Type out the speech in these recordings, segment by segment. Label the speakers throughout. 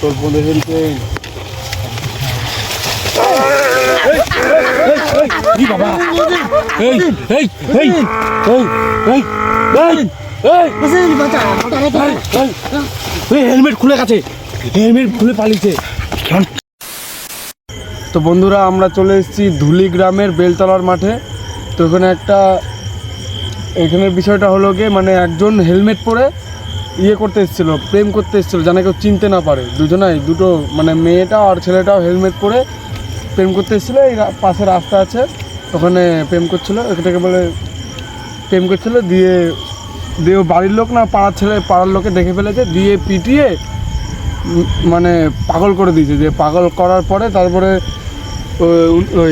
Speaker 1: তোর বলে হেলমেট খুলে গেছে হেলমেট খুলে পালিয়েছে তো বন্ধুরা আমরা চলে এসেছি ধুলি গ্রামের বেলতলার মাঠে তো ওখানে একটা এখানের বিষয়টা হলো গিয়ে মানে একজন হেলমেট পরে ইয়ে করতে এসেছিল, প্রেম করতে এসেছিল, যেন কেউ চিনতে না পারে। দুজনাই, দুটো মানে মেয়েটা আর ছেলেটাও হেলমেট পরে প্রেম করতে এসেছিল, এই পাশে রাস্তা আছে, ওখানে প্রেম করছিল এখানটাকে বলে প্রেম করছিল, দিয়ে দিয়ে বাড়ির লোক না, পাড়ার ছেলে, পাড়ার লোকে দেখে ফেলেছে, দিয়ে পিটিয়ে মানে পাগল করে দিয়েছে যে পাগল করার পরে তারপরে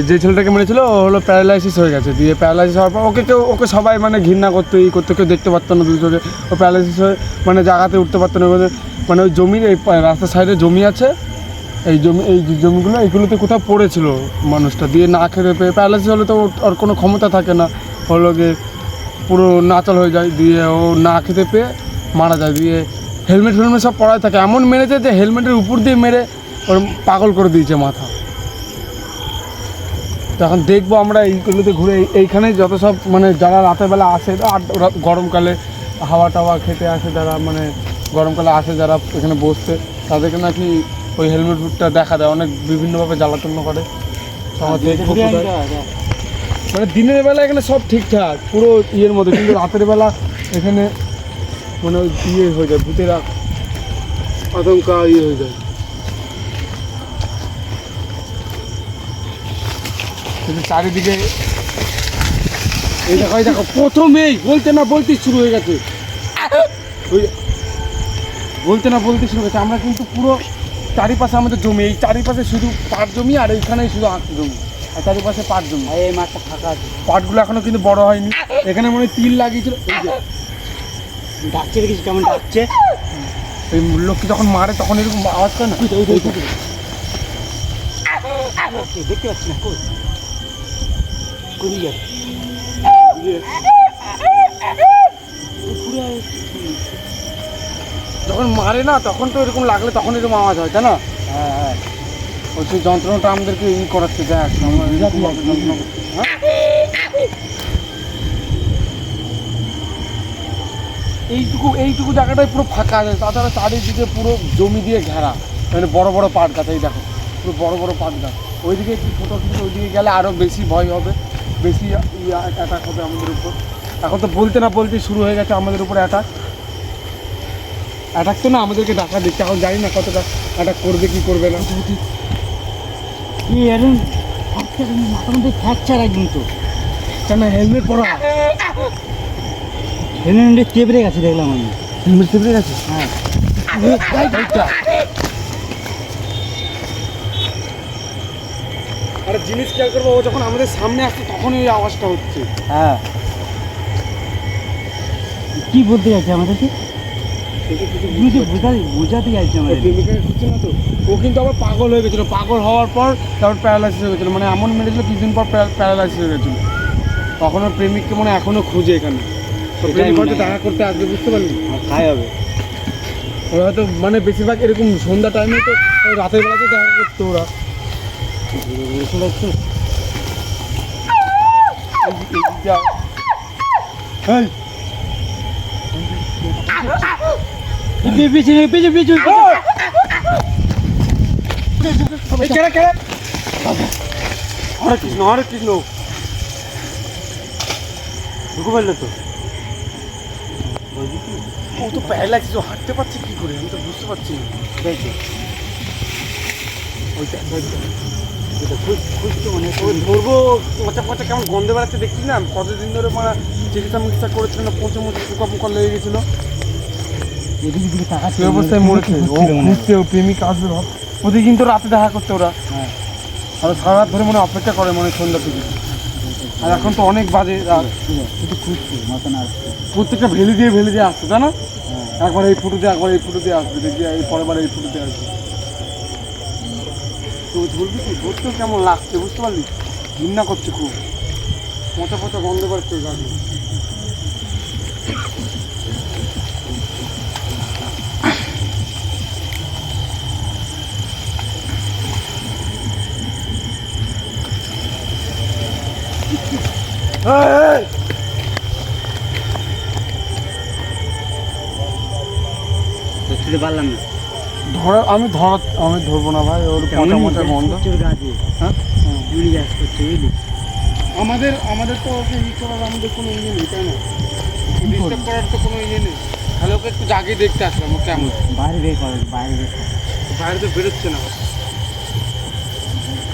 Speaker 1: যে ছেলেটাকে মেরেছিল, ও হলো প্যারালাইসিস হয়ে গেছে। দিয়ে প্যারালাইসিস হওয়ার পর ওকে কেউ, ওকে সবাই মানে ঘৃণা করতো, ই করতো, কেউ দেখতে পারতো না দুজনে ও প্যারালাইসিস হয়ে মানে জায়গাতে উঠতে পারতো না। মানে ওই জমির এই রাস্তার সাইডে জমি আছে, এই জমি, এই জমিগুলো, এইগুলোতে কোথাও পড়েছিল মানুষটা। দিয়ে না খেতে পেয়ে প্যারালাইসিস হলে তো ওর কোনো ক্ষমতা থাকে না। হলো গিয়ে পুরো নাচল হয়ে যায়, দিয়ে ও না খেতে পেয়ে মারা যায়। দিয়ে হেলমেট ফেলমেট সব পড়ায় থাকে। এমন মেরেছে যে হেলমেটের উপর দিয়ে মেরে ওর পাগল করে দিয়েছে মাথা। তখন দেখব আমরা এইগুলোতে ঘুরে এই- এইখানে যত সব মানে যারা রাতের বেলা আসে আর গরমকালে হাওয়া টাওয়া খেতে আসে যারা মানে গরমকালে আসে যারা এখানে বসতে তাদেরকে নাকি ওই হেলমেট বুটটা দেখা দেয় অনেক বিভিন্নভাবে জ্বালাতন করে। মানে দিনের বেলা এখানে সব ঠিকঠাক পুরো ইয়ের মধ্যে কিন্তু রাতের বেলা এখানে মানে ওই ইয়ে হয়ে যায় ভূতেরা আতঙ্কা ইয়ে হয়ে যায়। কিন্তু চারিদিকে এই দেখো এই দেখো প্রথমেই বলতে না বলতে শুরু হয়ে গেছে। ওই বলতে না বলতে শুরু হয়ে গেছে আমরা কিন্তু পুরো চারিপাশে আমাদের জমি এই চারিপাশে শুধু পাট জমি আর এইখানেই শুধু আখ জমি। আর চারিপাশে পাট জমি।
Speaker 2: এই মাঠটা ফাঁকা আছে।
Speaker 1: পাটগুলো এখনও কিন্তু বড় হয়নি। এখানে মনে হয় তিল লাগিয়েছিল। এই যে
Speaker 2: ডাকছে দেখিস কেমন ডাকছে।
Speaker 1: এই লোককে যখন মারে তখন এরকম আওয়াজ করে না?
Speaker 2: ওই ওই ওই দেখতে পাচ্ছি না
Speaker 1: যখন মারে না, তখন তো এরকম লাগলে তখন এরকম আওয়াজ হয়, তাই না?
Speaker 2: হ্যাঁ হ্যাঁ
Speaker 1: ওই যন্ত্রণাটা আমাদেরকে ই করাচ্ছে? এইটুকু এইটুকু জায়গাটাই পুরো ফাঁকা আছে, তাছাড়া চারিদিকে পুরো জমি দিয়ে ঘেরা। মানে বড় বড় পাট গাছ এই দেখো, পুরো বড় বড় পাট গাছ ওইদিকে একটু ছোটো ওইদিকে গেলে আরও বেশি ভয় হবে। বেশি অ্যাটাক হবে আমাদের উপর। এখন তো বলতে না বলতে শুরু হয়ে গেছে আমাদের উপর অ্যাটাক অ্যাটাক তো না আমাদেরকে ডাকা দিচ্ছে। এখন জানি না কতটা অ্যাটাক করবে কি করবে না।
Speaker 2: এরকম মাথার মধ্যে ফ্র্যাকচার একদম তো।
Speaker 1: কেন হেলমেট পরা?
Speaker 2: হেলমেটে চেপড়ে গেছে দেখলাম আমি।
Speaker 1: হেলমেট চেপে গেছে
Speaker 2: হ্যাঁ।
Speaker 1: আর জিনিস খেয়াল করব ও যখন আমাদের সামনে আসছে তখন ওই আওয়াজটা হচ্ছে।
Speaker 2: হ্যাঁ। কি বলতে চাইছে আমাদেরকে? তো বোঝাতে বোঝাতে চাইছে আমাদের
Speaker 1: না তো। ও কিন্তু আবার পাগল হয়ে গেছিল। পাগল হওয়ার পর তারপর প্যারালাইসিস হয়ে গেছিল। মানে এমন মেরেছিল কিছুদিন পর প্যারালাইসিস হয়ে গেছিল। তখন ওর প্রেমিককে মানে এখনও খুঁজে এখানে। প্রেমিক
Speaker 2: হয়।
Speaker 1: দেখা করতে আসবে বুঝতে পারলি?
Speaker 2: খাই হবে।
Speaker 1: ওরা হয়তো মানে বেশিরভাগ এরকম সন্ধ্যা টাইমে তো রাতের বেলাতে দেখা করতো ওরা।
Speaker 2: এসে যাচ্ছে
Speaker 1: এই- এই যা। এই,
Speaker 2: পিছনে পিছনে পিছনে
Speaker 1: এই কেড়ে কেড়ে হরে কৃষ্ণ হরে কৃষ্ণ
Speaker 2: ঢুকে পারল তো
Speaker 1: ও তো প্যারালাইসিস ও হাঁটতে পারছে কি করে আমি তো বুঝতে পারছি না
Speaker 2: দেখছি
Speaker 1: ওইটা
Speaker 2: মনে
Speaker 1: ওই ধরবো পচা পচা কেমন গন্ধে বেড়াচ্ছে দেখছি না কতদিন ধরে চিকিৎসা মিকিৎসা করেছিল না পচে মুচে পোকা পোকা লেগে গেছিল। সেই অবস্থায় মরেছে ও খুঁজছে ও প্রেমিক আসবে ভাব। প্রতিদিন তো রাতে দেখা করতে ওরা।
Speaker 2: হ্যাঁ।
Speaker 1: আর সারা রাত ধরে মনে অপেক্ষা করে মনে হয় সন্ধ্যা থেকে। আর এখন তো অনেক বাজে রাত।
Speaker 2: শুধু খুঁজছে মাথা না
Speaker 1: প্রত্যেকটা ভেলি দিয়ে ভেলি দিয়ে আসছে তাই না
Speaker 2: হ্যাঁ।
Speaker 1: একবার এই ফুটো দিয়ে একবার এই ফুটো দিয়ে আসবে দেখবি এই পরের বার এই ফুটো দিয়ে আসবে। তো ধরবি তুই ধরতেও কেমন লাগছে বুঝতে পারলি ঘিন্না করছে খুব পচা পচা গন্ধ করছে গাড়ি
Speaker 2: Hey! hey. পারলাম না
Speaker 1: ধরা আমি ধরা আমি ধরবো না ভাই ওর পচা মচা বন্ধ। হ্যাঁ? আমাদের আমাদের তো ওকে ই করার আমাদের কোনো ইয়ে নেই তাই না? ডিস্টার্ব করার তো কোনো ইয়ে নেই। তাহলে ওকে একটু জাগিয়ে দেখতে আসলাম ও কেমন?
Speaker 2: বাইরে বের করো বাইরে বের করো।
Speaker 1: বাইরে তো বেরোচ্ছে না।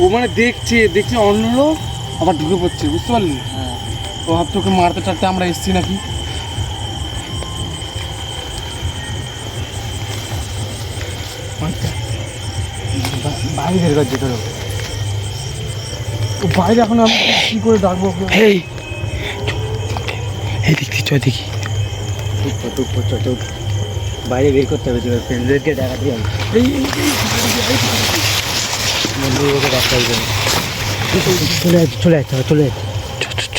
Speaker 1: ও মানে দেখছে দেখছে অন্য লোক আবার ঢুকে পড়ছে বুঝতে পারলি?
Speaker 2: হ্যাঁ।
Speaker 1: ও ভাবছে ওকে মারতে টারতে আমরা এসছি নাকি?
Speaker 2: বাইরে বের করছে
Speaker 1: ও বাইরে এখন আমি কি করে ডাকবো?
Speaker 3: এই এই দেখছি চ দেখি
Speaker 2: বাইরে বের করতে হবে তোর ফ্রেন্ডদেরকে দেখাতে হবে
Speaker 1: এই
Speaker 2: বন্ধুদেরকে রাস্তা হবে চলে চলে যাচ্ছে চলে
Speaker 3: চ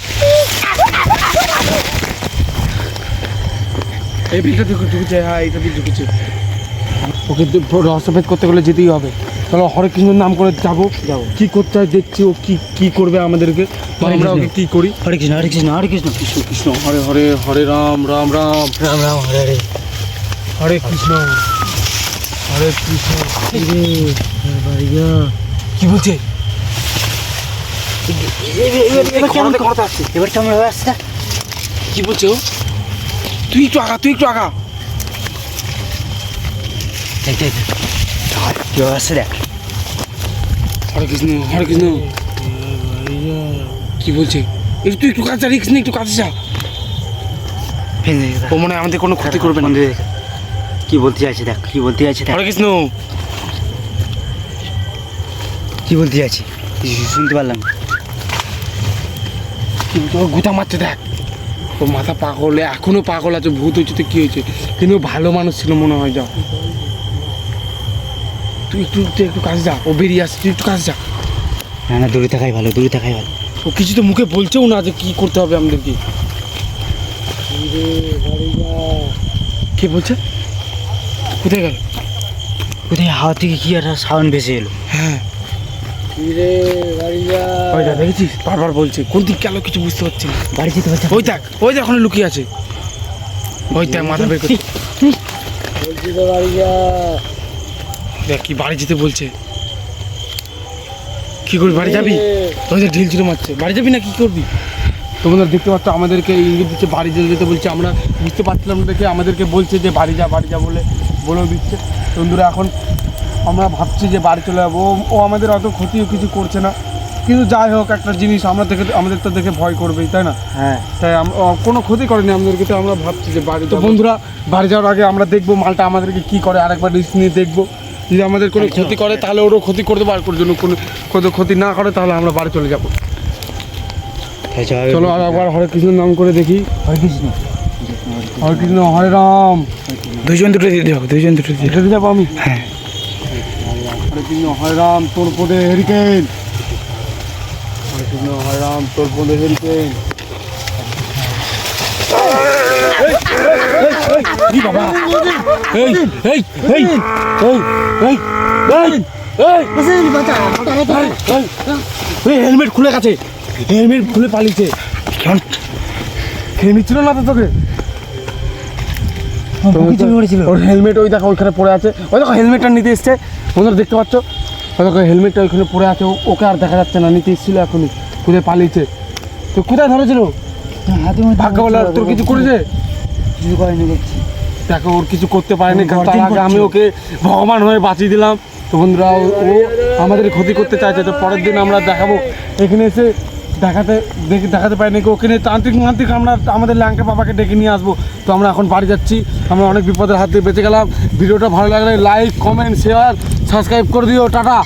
Speaker 1: এই বিলটা ঢুকেছে হ্যাঁ এইটা দিয়ে ঢুকেছে ওকে রহস্যভেদ করতে গেলে যেতেই হবে তাহলে হরে কৃষ্ণের নাম করে যাব
Speaker 2: যাব।
Speaker 1: কি করতে হয় দেখছি ও কি কি করবে আমাদেরকে আমরা ওকে। কি করি
Speaker 2: হরে কৃষ্ণ হরে কৃষ্ণ হরে কৃষ্ণ
Speaker 1: কৃষ্ণ কৃষ্ণ হরে হরে হরে রাম রাম রাম
Speaker 2: রাম রাম হরে হরে
Speaker 1: হরে কৃষ্ণ হরে কৃষ্ণ কি বলছে
Speaker 2: এবার কেমন
Speaker 1: খরতে আসছে
Speaker 2: এবার কেমন আসছে
Speaker 1: কি বলছে ও তুই একটু আগা তুই একটু আগা।
Speaker 2: দেখ।
Speaker 1: হরে কৃষ্ণ হরে কৃষ্ণ। কি বলছে? একটু তুই একটু কাছে যা রিক্স একটু কাছে যা। ও মনে আমাদের কোনো ক্ষতি করবে না।
Speaker 2: কি বলতে চাইছে দেখ কি বলতে চাইছে দেখ।
Speaker 1: হরে কৃষ্ণ।
Speaker 2: কি বলতে কিছু শুনতে পারলাম। না।
Speaker 1: কি বলছে? ও গুতা মারছে দেখ। ও মাথা পাগল এখনও পাগল আছে ভূত হয়েছে তো কি হয়েছে? কিন্তু ভালো মানুষ ছিল মনে হয় যা তুই একটু তুই একটু কাজ যা ও বেরিয়ে আসছে তুই একটু কাজ যা।
Speaker 2: না না দূরে থাকাই ভালো দূরে থাকাই ভালো।
Speaker 1: ও কিছু তো মুখে বলছেও না যে কি করতে হবে আমাদেরকে। কে বলছে? কোথায় গেল?
Speaker 2: কোথায় হাওয়া থেকে কি একটা সাউন্ড ভেসে এলো?
Speaker 1: হ্যাঁ। ওই দেখ দেখেছিস? বারবার বলছে কোন দিক গেল কিছু বুঝতে পারছি না।
Speaker 2: বাড়ি যেতে পারছে
Speaker 1: ওই দেখ ওই দেখ ওখানে লুকিয়ে আছে। ওই দেখ মাথা বের করছে। দেখ কি বাড়ি যেতে বলছে। কি করবি বাড়ি যাবি? ওই দেখ ঢিল ছিল মারছে। বাড়ি যাবি না কি করবি? তোমরা দেখতে পাচ্ছ আমাদেরকে ইঙ্গিত দিচ্ছে বাড়ি যেতে যেতে বলছে। আমরা বুঝতে পারছিলাম না দেখে আমাদেরকে বলছে যে বাড়ি যা বাড়ি যা বলে বলেও দিচ্ছে। বন্ধুরা এখন আমরা ভাবছি যে বাড়ি চলে যাব। ও- আমাদের অত ক্ষতিও কিছু করছে না। কিন্তু যাই হোক একটা জিনিস আমরা দেখে আমাদের তো দেখে ভয় করবেই তাই না?
Speaker 2: হ্যাঁ।
Speaker 1: তাই ও কোনো ক্ষতি করেনি আমাদেরকে তো আমরা ভাবছি যে বাড়ি তো বন্ধুরা বাড়ি যাওয়ার আগে আমরা দেখব মালটা আমাদেরকে কি করে আরেকবার রিস্ক নিয়ে দেখব। যদি আমাদের কোনো ক্ষতি করে তাহলে ওরও ক্ষতি করতে পারে করে জন্য কোনো কোনো ক্ষতি না করে তাহলে আমরা বাড়ি চলে যাব। চলো আর একবার হরে কৃষ্ণ নাম করে দেখি।
Speaker 2: হরে কৃষ্ণ।
Speaker 1: হরে কৃষ্ণ হরে রাম।
Speaker 3: দুজন দুটো দিয়ে দিও দুজন দুটো দিয়ে
Speaker 1: যাব আমি?
Speaker 3: হ্যাঁ।
Speaker 1: কৃষ্ণ হয় রাম তোর পদে হেরিকেন হরে কৃষ্ণ হয় তোর পদে হেরিকেন হেলমেট খুলে গেছে হেলমেট খুলে পালিয়েছে হেলমেট ছিল না তো তোকে ওর হেলমেট ওই দেখো ওইখানে পড়ে আছে। ওই দেখো হেলমেটটা নিতে এসছে। বন্ধুরা দেখতে পাচ্ছ? ওই দেখো হেলমেটটা ওইখানে পড়ে আছে। ওকে আর দেখা যাচ্ছে না। নিতে এসেছিল এখনই। কোথায় পালিয়েছে। তো কোথায় ধরেছিল?
Speaker 2: হাতে
Speaker 1: ভাগ্য বলে তোর কিছু করেছে?
Speaker 2: কিছু করেনি দেখছি
Speaker 1: দেখো ওর কিছু করতে পারেনি। আমি ওকে ভগবান হয়ে বাঁচিয়ে দিলাম। তো বন্ধুরা ও ও আমাদের ক্ষতি করতে চাইছে। তো পরের দিন আমরা দেখাবো। এখানে এসে দেখাতে দেখে, দেখাতে পারিনি। নাকি ওখানে তান্ত্রিক মান্ত্রিক আমরা আমাদের ল্যাংটা বাবাকে ডেকে নিয়ে আসব। তো আমরা এখন বাড়ি যাচ্ছি। আমরা অনেক বিপদের হাত দিয়ে বেঁচে গেলাম। ভিডিওটা ভালো লাগলে লাইক কমেন্ট শেয়ার সাবস্ক্রাইব করে দিও। টাটা।